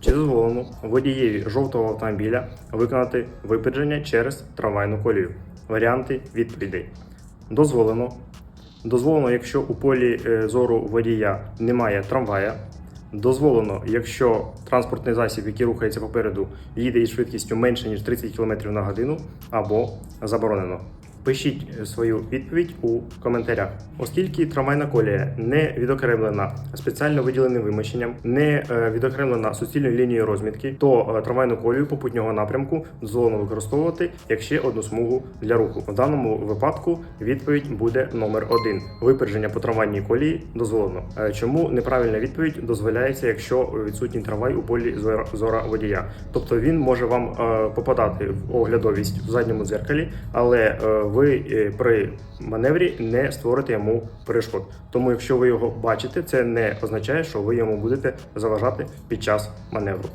Чи дозволено водієві жовтого автомобіля виконати випередження через трамвайну колію? Варіанти відповідей. Дозволено. Дозволено, якщо у полі е, зору водія немає трамвая. Дозволено, якщо транспортний засіб, який рухається попереду, їде із швидкістю менше ніж 30 км на годину, або заборонено. Пишіть е, свою відповідь у коментарях. Оскільки трамвайна колія не відокремлена спеціально виділеним вимощенням, не е, відокремлена суцільною лінією розмітки, то е, трамвайну колію попутнього напрямку дозволено використовувати як ще одну смугу для руху. В даному випадку відповідь буде номер один. Випередження по трамвайній колії дозволено. Чому неправильна відповідь дозволяється, якщо відсутній трамвай у полі зора, водія? Тобто він може вам попадати в оглядовість в задньому дзеркалі, але е, ви е, при маневрі не створите йому перешкод. Тому, якщо ви його бачите, це не означає, що ви йому будете заважати під час маневру.